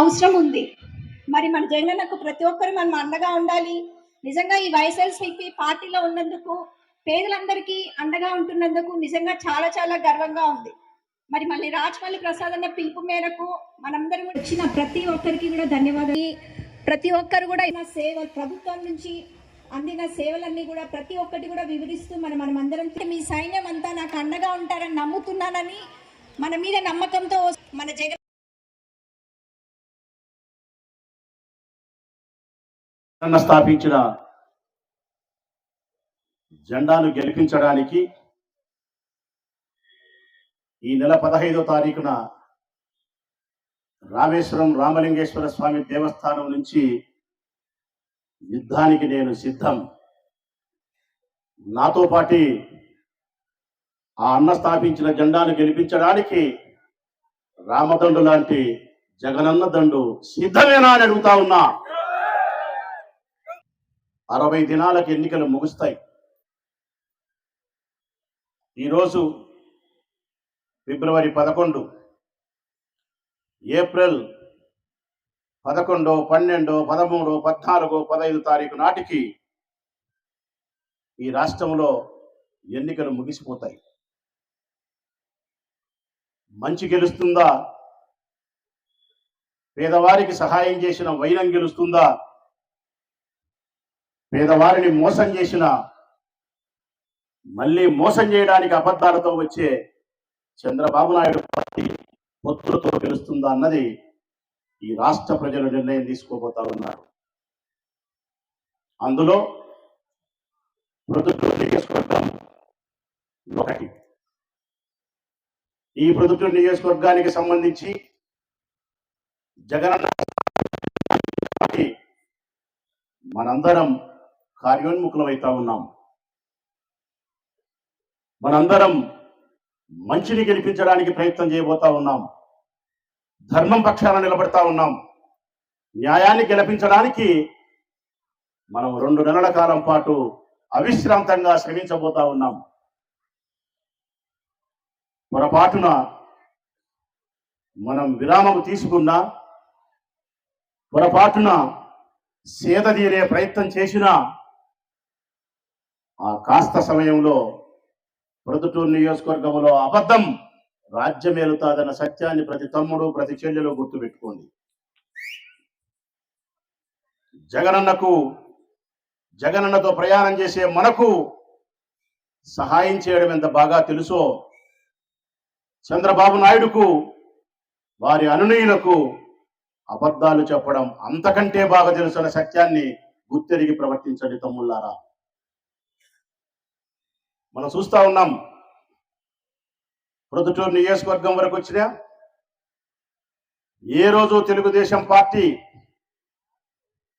అవసరం ఉంది. మరి మన జగనన్నకు ప్రతి ఒక్కరు మనం అండగా ఉండాలి. నిజంగా ఈ వైఎస్ఆర్సీపీ పార్టీలో ఉన్నందుకు పేదలందరికీ అండగా ఉంటున్నందుకు నిజంగా చాలా చాలా గర్వంగా ఉంది. మరి మళ్ళీ రాజమల్లి ప్రసాద్ అన్న పిలుపు మేరకు మనందరం వచ్చిన ప్రతి ఒక్కరికి కూడా ధన్యవాదాలు. ప్రతి ఒక్కరు కూడా సేవలు ప్రభుత్వం నుంచి అందిన సేవలన్నీ కూడా ప్రతి ఒక్కటి కూడా వివరిస్తూ మనం మనం అందరం మీ సైన్యం అంతా నాకు అండగా ఉంటారని నమ్ముతున్నానని మన మీద నమ్మకంతో మన జగన్ స్థాపించిన జెండాను గెలిపించడానికి ఈ నెల పదహైదో తారీఖున రామేశ్వరం రామలింగేశ్వర స్వామి దేవస్థానం నుంచి యుద్ధానికి నేను సిద్ధం. నాతో పాటి ఆ అన్న స్థాపించిన జెండాను గెలిపించడానికి రామదండు లాంటి జగనన్న దండు సిద్ధమేనా అని అడుగుతా ఉన్నా. అరవై దినాలకు ఎన్నికలు ముగుస్తాయి. ఈరోజు ఫిబ్రవరి పదకొండు ఏప్రిల్ పదకొండో పన్నెండో పదమూడో పద్నాలుగో పదహైదు తారీఖు నాటికి ఈ రాష్ట్రంలో ఎన్నికలు ముగిసిపోతాయి. మంచి గెలుస్తుందా? పేదవారికి సహాయం చేసిన వైనం గెలుస్తుందా? పేదవారిని మోసం చేసిన మళ్ళీ మోసం చేయడానికి అబద్ధాలతో వచ్చే చంద్రబాబు నాయుడు పార్టీ పొత్తులతో గెలుస్తుందా అన్నది ఈ రాష్ట్ర ప్రజలు నిర్ణయం తీసుకోబోతా ఉన్నారు. అందులో ప్రొద్దుటూరు నియోజకవర్గం ఒకటి. ఈ ప్రొద్దుటూరు నియోజకవర్గానికి సంబంధించి జగనన్న మనందరం కార్యోన్ముఖులమవుతా ఉన్నాం. మనందరం మంచిని గెలిపించడానికి ప్రయత్నం చేయబోతా ఉన్నాం. ధర్మం పక్షాన నిలబడతా ఉన్నాం. న్యాయాన్ని గెలిపించడానికి మనం రెండు నెలల కాలం పాటు అవిశ్రాంతంగా శ్రమించబోతా ఉన్నాం. పొరపాటున మనం విరామం తీసుకున్నా పొరపాటున సేద తీరే ప్రయత్నం చేసినా ఆ కాస్త సమయంలో ప్రొద్దుటూరు నియోజకవర్గంలో అబద్ధం రాజ్యమేలుతాదన్న సత్యాన్ని ప్రతి తమ్ముడు ప్రతి చెల్లెలో గుర్తుపెట్టుకోండి. జగనన్నకు జగనన్నతో ప్రయాణం చేసే మనకు సహాయం చేయడం ఎంత బాగా తెలుసో చంద్రబాబు నాయుడుకు వారి అనునయులకు అబద్ధాలు చెప్పడం అంతకంటే బాగా తెలుసు అనే సత్యాన్ని గుర్తెరిగి ప్రవర్తించండి తమ్ముళ్ళారా. మనం చూస్తా ఉన్నాం. ప్రొద్దుటూరు నియోజకవర్గం వరకు వచ్చిన ఏ రోజు తెలుగుదేశం పార్టీ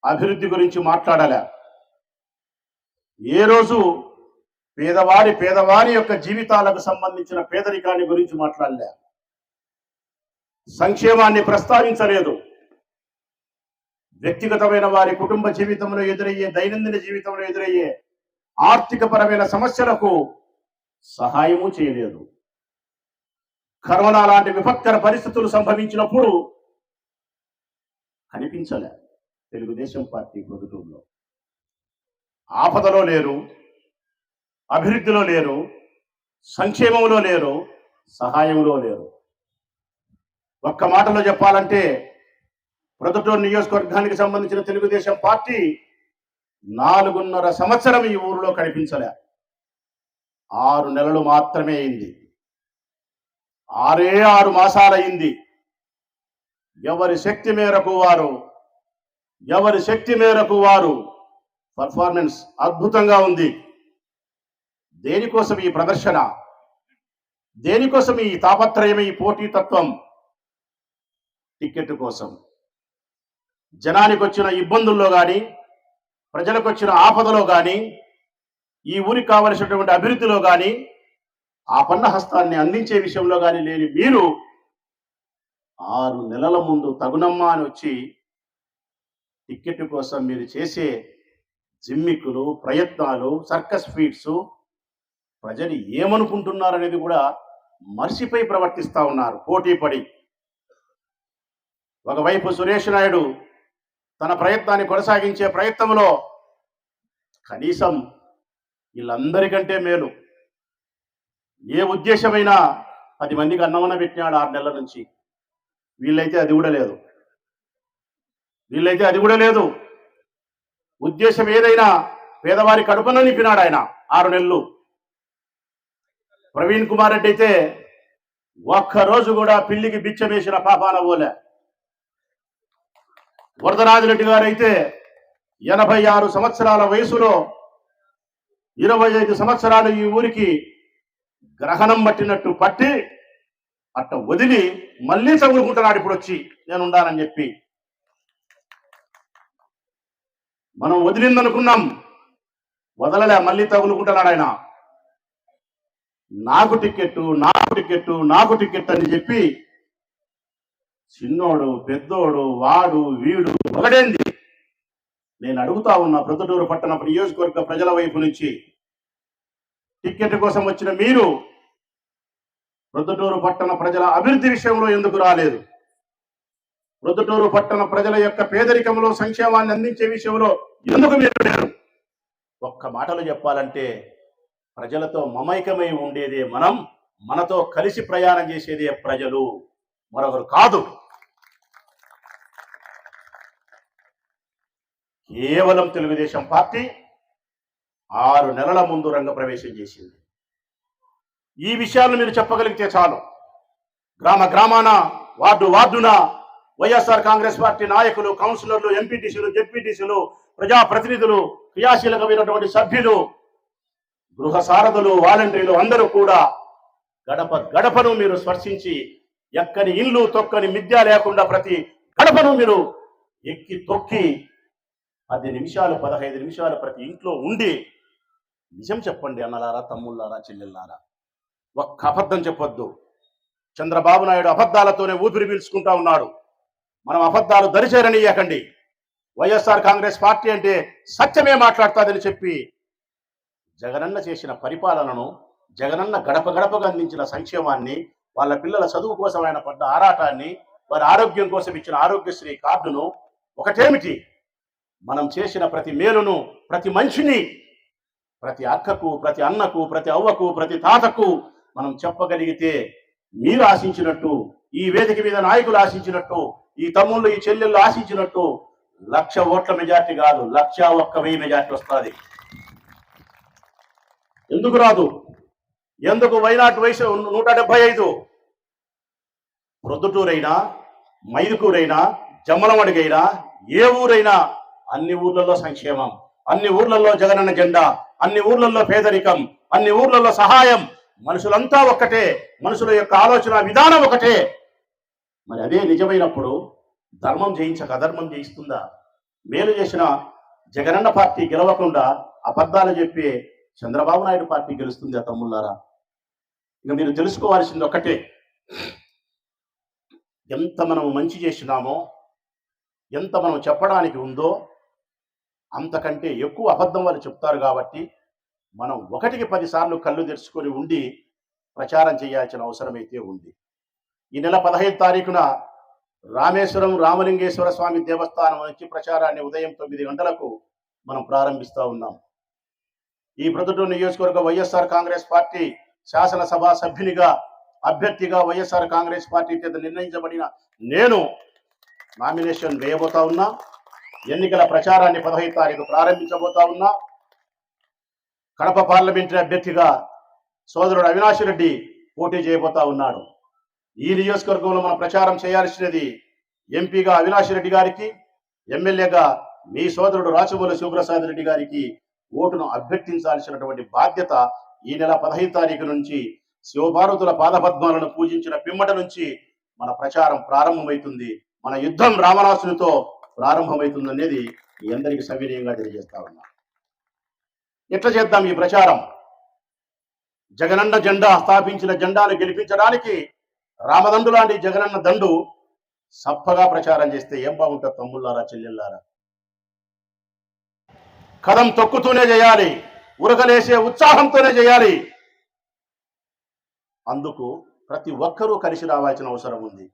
అభివృద్ధి గురించి మాట్లాడాలా? ఏ రోజు పేదవారి పేదవారి యొక్క జీవితాలకు సంబంధించిన పేదరికాన్ని గురించి మాట్లాడలే. సంక్షేమాన్ని ప్రస్తావించలేదు. వ్యక్తిగతమైన వారి కుటుంబ జీవితంలో ఎదురయ్యే దైనందిన జీవితంలో ఎదురయ్యే ఆర్థిక పరమైన సమస్యలకు సహాయము చేయలేదు. కరోనా లాంటి విపత్కర పరిస్థితులు సంభవించినప్పుడు కనిపించలే తెలుగుదేశం పార్టీ ప్రభుత్వంలో. ఆపదలో లేరు అభివృద్ధిలో లేరు సంక్షేమంలో లేరు సహాయంలో లేరు. ఒక్క మాటలో చెప్పాలంటే ప్రొద్దుటూరు నియోజకవర్గానికి సంబంధించిన తెలుగుదేశం పార్టీ నాలుగున్నర సంవత్సరం ఈ ఊరిలో కనిపించలే. ఆరు నెలలు మాత్రమే అయింది. ఆరే ఆరు మాసాలయ్యింది ఎవరి శక్తి మేరకు వారు ఎవరి శక్తి మేరకు వారు పర్ఫార్మెన్స్ అద్భుతంగా ఉంది. దేనికోసం ఈ ప్రదర్శన? దేనికోసం ఈ తాపత్రయం ఈ పోటీతత్వం? టిక్కెట్ కోసం. జనానికి వచ్చిన ఇబ్బందుల్లో కానీ ప్రజలకు వచ్చిన ఆపదలో కానీ ఈ ఊరికి కావలసినటువంటి అభివృద్ధిలో కానీ ఆ పన్న హస్తాన్ని అందించే విషయంలో కానీ లేని మీరు ఆరు నెలల ముందు తగునమ్మా అని వచ్చి టిక్కెట్ కోసం మీరు చేసే జిమ్మిక్కులు ప్రయత్నాలు సర్కస్ ఫీట్స్ ప్రజలు ఏమనుకుంటున్నారనేది కూడా మర్చిపోయి ప్రవర్తిస్తూ ఉన్నారు పోటీ పడి. ఒకవైపు సురేష్ నాయుడు తన ప్రయత్నాన్ని కొనసాగించే ప్రయత్నంలో కనీసం వీళ్ళందరికంటే మేలు. ఏ ఉద్దేశమైనా పది మందికి అన్నమన్న పెట్టినాడు ఆరు నెలల నుంచి. వీళ్ళైతే అది కూడా లేదు. వీళ్ళైతే అది కూడా లేదు. ఉద్దేశం ఏదైనా పేదవారి కడుపున నింపినాడు ఆయన ఆరు నెలలు. ప్రవీణ్ కుమార్ రెడ్డి అయితే ఒక్కరోజు కూడా పిల్లికి బిచ్చమేసిన పాపాన పోలే. వరదరాజరెడ్డి గారు అయితే ఎనభై ఆరు సంవత్సరాల వయసులో ఇరవై ఐదు సంవత్సరాలు ఈ ఊరికి గ్రహణం పట్టినట్టు పట్టి అట్ట వదిలి మళ్ళీ చదువుకుంటున్నాడు ఇప్పుడు వచ్చి నేను ఉండాలని చెప్పి. మనం వదిలిందనుకున్నాం. వదలలే మళ్ళీ తగులుకుంటున్నాడు ఆయన. నాకు టిక్కెట్టు నాకు టిక్కెట్టు నాకు టికెట్ అని చెప్పి చిన్నోడు పెద్దోడు వాడు వీడు ఒకటేంది? నేను అడుగుతా ఉన్నా ప్రొద్దుటూరు పట్టణ నియోజకవర్గ ప్రజల వైపు నుంచి. టిక్కెట్ కోసం వచ్చిన మీరు ప్రొద్దుటూరు పట్టణ ప్రజల అభివృద్ధి విషయంలో ఎందుకు రాలేదు? ప్రొద్దుటూరు పట్టణ ప్రజల యొక్క పేదరికంలో సంక్షేమాన్ని అందించే విషయంలో ఎందుకు మీరు లేరు? ఒక్క మాటలు చెప్పాలంటే ప్రజలతో మమైకమై ఉండేదే మనం మనతో కలిసి ప్రయాణం చేసేదే ప్రజలు. మరొకరు కాదు. కేవలం తెలుగుదేశం పార్టీ ఆరు నెలల ముందు రంగప్రవేశం చేసింది. ఈ విషయాలను మీరు చెప్పగలిగితే చాలు. గ్రామ గ్రామాన వార్డు వార్డున వైఎస్ఆర్ కాంగ్రెస్ పార్టీ నాయకులు కౌన్సిలర్లు ఎంపీటీసీలు జెడ్పీటీసీలు ప్రజాప్రతినిధులు క్రియాశీలకమైనటువంటి సభ్యులు గృహ సారథులు వాలంటీర్లు అందరూ కూడా గడప గడపను మీరు స్పర్శించి ఎక్కని ఇల్లు తొక్కని మిద్య లేకుండా ప్రతి గడపను మీరు ఎక్కి తొక్కి పది నిమిషాలు పదహైదు నిమిషాలు ప్రతి ఇంట్లో ఉండి నిజం చెప్పండి అన్నలారా తమ్ముళ్ళారా చెల్లెల్లారా ఒక్క అబద్ధం చెప్పొద్దు. చంద్రబాబు నాయుడు అబద్ధాలతోనే ఊపిరి పీల్చుకుంటా ఉన్నాడు. మనం అబద్ధాలు దరిచేరనీయకండి. వైఎస్ఆర్ కాంగ్రెస్ పార్టీ అంటే సత్యమే మాట్లాడుతుందని చెప్పి జగనన్న చేసిన పరిపాలనను జగనన్న గడప గడపగా అందించిన సంక్షేమాన్ని వాళ్ళ పిల్లల చదువు కోసం ఆయన పడ్డ ఆరాటాన్ని వారి ఆరోగ్యం కోసం ఇచ్చిన ఆరోగ్యశ్రీ కార్డును ఒకటేమిటి? మనం చేసిన ప్రతి మేలును ప్రతి మనిషిని ప్రతి అక్కకు ప్రతి అన్నకు ప్రతి అవ్వకు ప్రతి తాతకు మనం చెప్పగలిగితే మీరు ఆశించినట్టు ఈ వేదిక మీద నాయకులు ఆశించినట్టు ఈ తమ్ముళ్ళు ఈ చెల్లెళ్ళు ఆశించినట్టు లక్ష ఓట్ల మెజార్టీ కాదు లక్ష ఒక్క వెయ్యి మెజార్టీ వస్తుంది. ఎందుకు రాదు? ఎందుకు వైనాట్ వయసు నూట డెబ్బై ఐదు? ప్రొద్దుటూరైనా మైదుకూరైనా జమ్మలమడిగైనా ఏ ఊరైనా అన్ని ఊర్లలో సంక్షేమం అన్ని ఊర్లలో జగనన్న జెండా అన్ని ఊర్లలో పేదరికం అన్ని ఊర్లలో సహాయం. మనుషులంతా ఒక్కటే మనుషుల యొక్క ఆలోచన విధానం ఒకటే. మరి అదే నిజమైనప్పుడు ధర్మం జయించక అధర్మం జయిస్తుందా? మేలు చేసిన జగనన్న పార్టీ గెలవకుండా అబద్ధాలు చెప్పే చంద్రబాబు నాయుడు పార్టీ గెలుస్తుంది ఆ తమ్ముళ్ళారా? ఇంకా మీరు తెలుసుకోవాల్సింది ఒక్కటే ఎంత మనం మంచి చేసినామో ఎంత మనం చెప్పడానికి ఉందో అంతకంటే ఎక్కువ అబద్ధం వాళ్ళు చెప్తారు కాబట్టి మనం ఒకటికి పదిసార్లు కళ్ళు తెరుచుకొని ఉండి ప్రచారం చేయాల్సిన అవసరమైతే ఉంది. ఈ నెల పదహైదు తారీఖున రామేశ్వరం రామలింగేశ్వర స్వామి దేవస్థానం నుంచి ప్రచారాన్ని ఉదయం తొమ్మిది గంటలకు మనం ప్రారంభిస్తూ ఉన్నాం. ఈ ప్రొద్దుటూరు నియోజకవర్గ వైఎస్ఆర్ కాంగ్రెస్ పార్టీ శాసనసభ సభ్యునిగా అభ్యర్థిగా వైఎస్ఆర్ కాంగ్రెస్ పార్టీ చేత నిర్ణయించబడిన నేను నామినేషన్ వేయబోతా ఉన్నా ఎన్నికల ప్రచారాన్ని పదహైదు తారీఖు ప్రారంభించబోతా ఉన్నా కడప పార్లమెంటరీ అభ్యర్థిగా సోదరుడు అవినాష్ రెడ్డి పోటీ చేయబోతా ఉన్నాడు. ఈ నియోజకవర్గంలో మనం ప్రచారం చేయాల్సినది ఎంపీగా అవినాష్ రెడ్డి గారికి ఎమ్మెల్యేగా మీ సోదరుడు రాచబోలు శివప్రసాద్ రెడ్డి గారికి ఓటును అభ్యర్థించాల్సినటువంటి బాధ్యత ఈ నెల పదహైదు తారీఖు నుంచి శివభారతుల పాదపద్మాలను పూజించిన పిమ్మట నుంచి మన ప్రచారం ప్రారంభమవుతుంది. మన యుద్ధం రామనాసునితో ప్రారంభమవుతుంది అనేది మీ అందరికీ సవినయంగా తెలియజేస్తా ఉన్నా. ఎట్లా చేద్దాం ఈ ప్రచారం? జగనన్న జెండా స్థాపించిన జెండాను గెలిపించడానికి రామదండు లాంటి జగనన్న దండు సప్పగా ప్రచారం చేస్తే ఏం బాగుంటుంది తమ్ముళ్ళారా చెల్లెళ్ళారా? కదం తొక్కుతూనే చేయాలి. ఉరకలేసే ఉత్సాహంతోనే చేయాలి. అందుకు ప్రతి ఒక్కరూ కలిసి రావాల్సిన అవసరం ఉంది.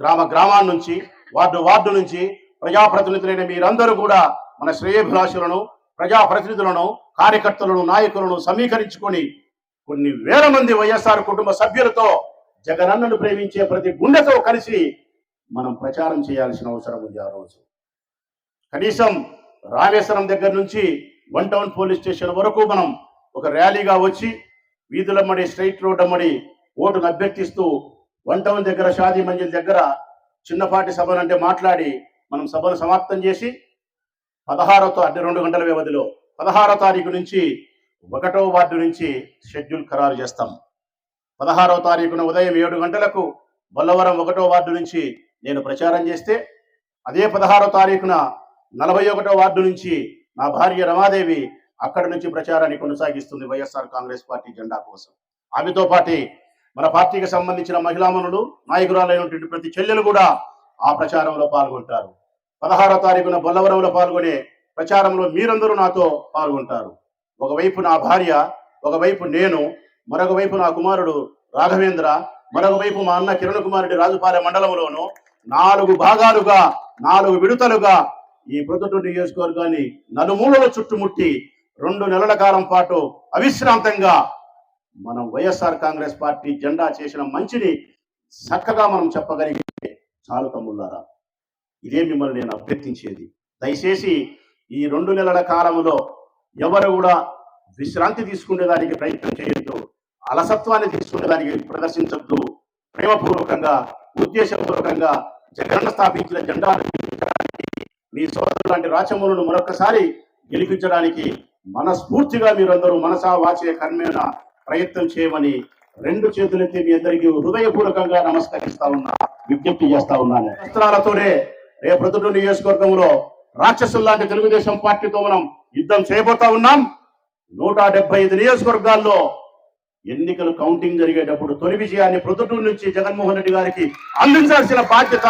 గ్రామ గ్రామాల నుంచి వార్డు వార్డు నుంచి ప్రజాప్రతినిధులైన మీరందరూ కూడా మన శ్రేయభిలాషులను ప్రజాప్రతినిధులను కార్యకర్తలను నాయకులను సమీకరించుకొని కొన్ని వేల మంది వైఎస్ఆర్ కుటుంబ సభ్యులతో జగనన్నను ప్రేమించే ప్రతి గుండెతో కలిసి మనం ప్రచారం చేయాల్సిన అవసరం ఉంది ఆ రోజు. కనీసం రామేశ్వరం దగ్గర నుంచి వన్ టౌన్ పోలీస్ స్టేషన్ వరకు మనం ఒక ర్యాలీగా వచ్చి వీధులమ్మడి స్ట్రైట్ రోడ్ అమ్మడి ఓటును అభ్యర్థిస్తూ వన్ టౌన్ దగ్గర షాదీ మంజిల్ దగ్గర చిన్నపాటి సభను అంటే మాట్లాడి మనం సభను సమాప్తం చేసి పదహారో తా- అంటే రెండు గంటల వ్యవధిలో పదహారో తారీఖు నుంచి ఒకటో వార్డు నుంచి షెడ్యూల్ ఖరారు చేస్తాం. పదహారో తారీఖున ఉదయం ఏడు గంటలకు బొల్లవరం ఒకటో వార్డు నుంచి నేను ప్రచారం చేస్తే అదే పదహారో తారీఖున నలభై ఒకటో వార్డు నుంచి నా భార్య రమాదేవి అక్కడి నుంచి ప్రచారాన్ని కొనసాగిస్తుంది వైఎస్ఆర్ కాంగ్రెస్ పార్టీ జెండా కోసం. ఆమెతో పాటి మన పార్టీకి సంబంధించిన మహిళామణులు నాయకురాలైనటువంటి ప్రతి చెల్లెలు కూడా ఆ ప్రచారంలో పాల్గొంటారు. పదహారో తారీఖున బొల్లవరంలో పాల్గొనే ప్రచారంలో మీరందరూ నాతో పాల్గొంటారు. ఒకవైపు నా భార్య ఒకవైపు నేను మరొక వైపు నా కుమారుడు రాఘవేంద్ర మరొక వైపు మా అన్న కిరణ్ కుమారుడి రాజుపాలెం మండలంలోను నాలుగు భాగాలుగా నాలుగు విడతలుగా ఈ ప్రొద్దుటూరు నియోజకవర్గాన్ని నలుమూలల చుట్టుముట్టి రెండు నెలల కాలం పాటు అవిశ్రాంతంగా మనం వైఎస్ఆర్ కాంగ్రెస్ పార్టీ జెండా చేసిన మంచిని చక్కగా మనం చెప్పగలిగితే చాలు తమ్ముళ్ళారా. ఇదే మిమ్మల్ని నేను అభ్యర్థించేది. దయచేసి ఈ రెండు నెలల కాలంలో ఎవరు కూడా విశ్రాంతి తీసుకునేదానికి ప్రయత్నం చేయొద్దు అలసత్వాన్ని తీసుకునేదానికి ప్రదర్శించొద్దు ప్రేమపూర్వకంగా ఉద్దేశపూర్వకంగా జగన్ స్థాపించిన జెండాను మీ సోదరు లాంటి రాచమూలను మరొకసారి గెలిపించడానికి మనస్ఫూర్తిగా మీరందరూ మనసా వాచే కర్మేణ ప్రయత్నం చేయమని రెండు చేతులెత్తి మీ అందరికీ హృదయపూర్వకంగా నమస్కరిస్తా ఉన్నా విజ్ఞప్తి చేస్తా ఉన్నాను. అస్త్రాలతోనే రేపు ప్రొద్దుటూరు నియోజకవర్గంలో రాక్షసుల్లాంటి తెలుగుదేశం పార్టీతో మనం యుద్ధం చేయబోతా ఉన్నాం. నూట డెబ్బై ఐదు నియోజకవర్గాల్లో ఎన్నికలు కౌంటింగ్ జరిగేటప్పుడు తొలి విజయాన్ని ప్రొద్దుటూరు నుంచి జగన్మోహన్ రెడ్డి గారికి అందించాల్సిన బాధ్యత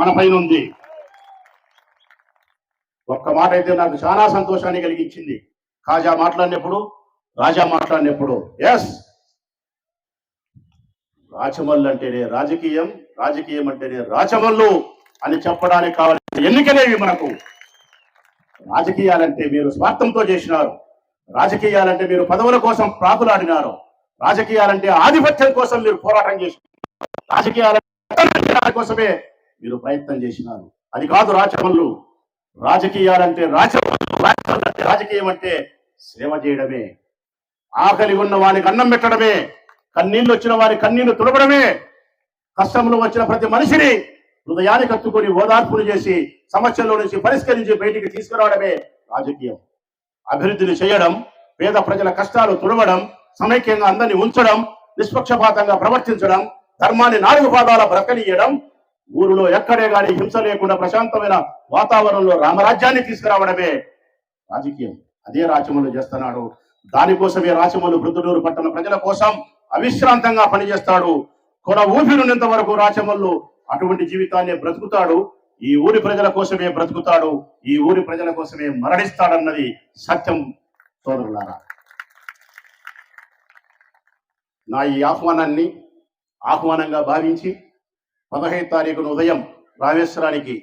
మన పైన ఉంది. ఒక్క మాట అయితే నాకు చాలా సంతోషాన్ని కలిగించింది. కాజా మాట్లాడినప్పుడు రాజా మాట్లాడినప్పుడు ఎస్ రాచమల్లు అంటేనే రాజకీయం రాజకీయం అంటేనే రాచమల్లు అని చెప్పడానికి కావాల్సిన ఎన్నికలేవి మనకు. రాజకీయాలంటే మీరు స్వార్థంతో చేసినారు. రాజకీయాలంటే మీరు పదవుల కోసం ప్రాకులాడినారు. రాజకీయాలంటే ఆధిపత్యం కోసం మీరు పోరాటం చేసినారు. రాజకీయాల కోసమే మీరు ప్రయత్నం చేసినారు. అది కాదు రాచమల్లు రాజకీయాలంటే రాచమల్లు అంటే రాజకీయం అంటే సేవ చేయడమే. ఆకలి ఉన్న వానికి అన్నం పెట్టడమే. కన్నీళ్ళు వచ్చిన వారి కన్నీళ్ళు తుడవడమే. కష్టంలో వచ్చిన ప్రతి మనిషిని హృదయానికి కత్తుకొని ఓదార్పులు చేసి సమస్యల్లో నుంచి పరిష్కరించి బయటికి తీసుకురావడమే రాజకీయం. అభివృద్ధిని చేయడం పేద ప్రజల కష్టాలు తుడవడం సమైక్యంగా అందరినీ ఉంచడం నిష్పక్షపాతంగా ప్రవర్తించడం ధర్మాన్ని నాలుగు పాదాల బ్రతకనీయడం ఊరిలో ఎక్కడే గాని హింస లేకుండా ప్రశాంతమైన వాతావరణంలో రామరాజ్యాన్ని తీసుకురావడమే రాజకీయం. అదే రాచమల్లు చేస్తున్నాడు. దానికోసమే రాచమల్లు బృందుడూరు పట్టణ ప్రజల కోసం అవిశ్రాంతంగా పనిచేస్తాడు. కొన ఊపిరినంత వరకు రాచమల్లు అటువంటి జీవితాన్ని బ్రతుకుతాడు. ఈ ఊరి ప్రజల కోసమే బ్రతుకుతాడు. ఈ ఊరి ప్రజల కోసమే మరణిస్తాడన్నది సత్యం. సోదరులారా నా ఈ ఆహ్వానాన్ని ఆహ్వానంగా భావించి పదహైదు తారీఖున ఉదయం రామేశ్వరానికి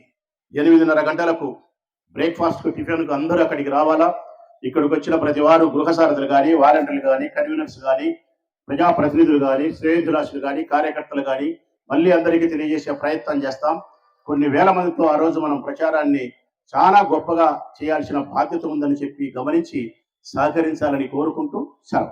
ఎనిమిదిన్నర గంటలకు బ్రేక్ఫాస్ట్ టిఫిన్కు అందరూ అక్కడికి రావాలా? ఇక్కడికి వచ్చిన ప్రతి వారు గృహసారథులు కానీ వాలంటీర్లు కానీ కన్వీనర్స్ కానీ ప్రజాప్రతినిధులు కానీ శ్రేయోభిలాషులు కానీ కార్యకర్తలు కానీ మళ్ళీ అందరికీ తెలియజేసే ప్రయత్నం చేస్తాం. కొన్ని వేల మందితో ఆ రోజు మనం ప్రచారాన్ని చాలా గొప్పగా చేయాల్సిన బాధ్యత ఉందని చెప్పి గమనించి సహకరించాలని కోరుకుంటూ సెలవు.